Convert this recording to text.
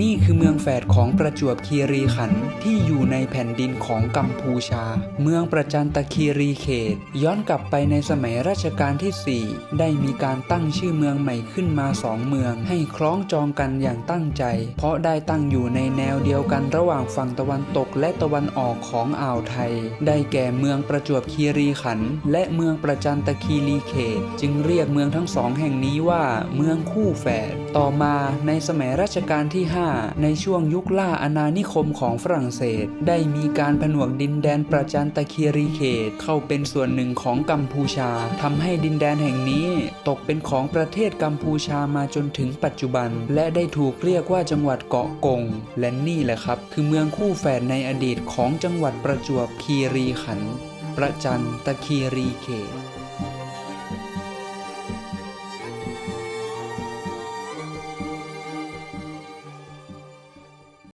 นี่คือเมืองแฝดของประจวบคีรีขันธ์ที่อยู่ในแผ่นดินของกัมพูชา เมืองประจันตคีรีเขต ย้อนกลับไปในสมัยรัชกาลที่ 4 ได้มีการตั้งชื่อเมืองใหม่ขึ้นมาสองเมือง ให้คล้องจองกันอย่างตั้งใจ เพราะได้ตั้งอยู่ในแนวเดียวกันระหว่างฝั่งตะวันตกและตะวันออกของอ่าวไทย ได้แก่เมืองประจวบคีรีขันธ์และเมืองประจันตคีรีเขต จึงเรียกเมืองทั้งสองแห่งนี้ว่า เมืองคู่แฝดต่อมาในสมัยรัชกาลที่ 5ในช่วงยุคล่าอาณานิคมของฝรั่งเศส ได้มีการผนวกดินแดนประจันตะคีรีเขตเข้าเป็นส่วนหนึ่งของกัมพูชาทำให้ดินแดนแห่งนี้ตกเป็นของประเทศกัมพูชามาจนถึงปัจจุบัน และได้ถูกเรียกว่าจังหวัดเกาะกง และนี่แหละครับ คือเมืองคู่แฝดในอดีตของจังหวัดประจวบคีรีขันธ์ประจันตะคีรีเขต